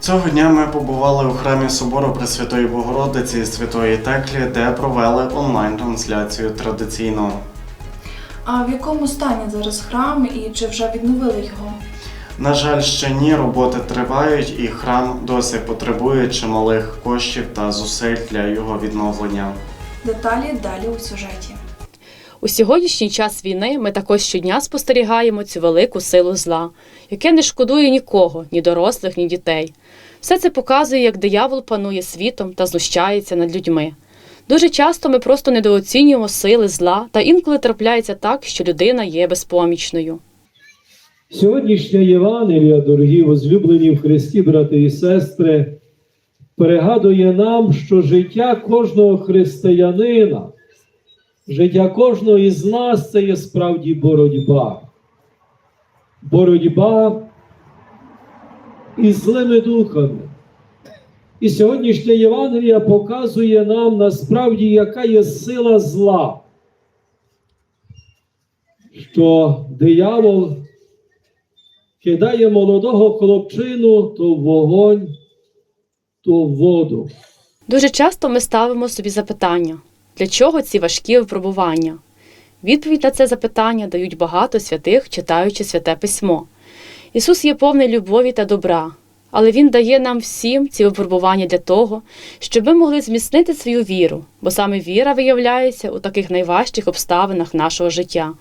Цього дня ми побували у храмі собору Пресвятої Богородиці і Святої Теклі, де провели онлайн-трансляцію традиційно. А в якому стані зараз храм і чи вже відновили його? На жаль, ще ні, роботи тривають, і храм досі потребує чималих коштів та зусиль для його відновлення. Деталі далі у сюжеті. У сьогоднішній час війни ми також щодня спостерігаємо цю велику силу зла, яке не шкодує нікого, ні дорослих, ні дітей. Все це показує, як диявол панує світом та знущається над людьми. Дуже часто ми просто недооцінюємо сили зла, та інколи трапляється так, що людина є безпомічною. Сьогоднішня Євангелія, дорогі возлюблені в Христі, брати і сестри, перегадує нам, що життя кожного християнина, життя кожного із нас це є справді боротьба. Боротьба із злими духами. І сьогоднішня Євангелія показує нам насправді, яка є сила зла, що диявол кидає молодого хлопчину то в вогонь, то в воду. Дуже часто ми ставимо собі запитання, для чого ці важкі випробування? Відповідь на це запитання дають багато святих, читаючи святе письмо. Ісус є повний любові та добра, але Він дає нам всім ці випробування для того, щоб ми могли зміцнити свою віру, бо саме віра виявляється у таких найважчих обставинах нашого життя.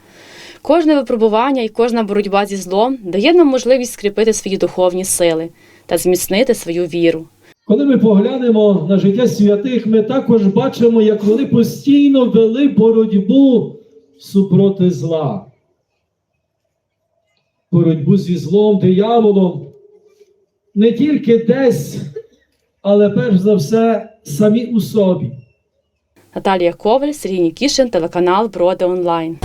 Кожне випробування і кожна боротьба зі злом дає нам можливість скріпити свої духовні сили та зміцнити свою віру. Коли ми поглянемо на життя святих, ми також бачимо, як вони постійно вели боротьбу супроти зла. Боротьбу зі злом, дияволом, не тільки десь, але перш за все самі у собі. Наталія Коваль, Сергій Нікішин, телеканал Броди Онлайн.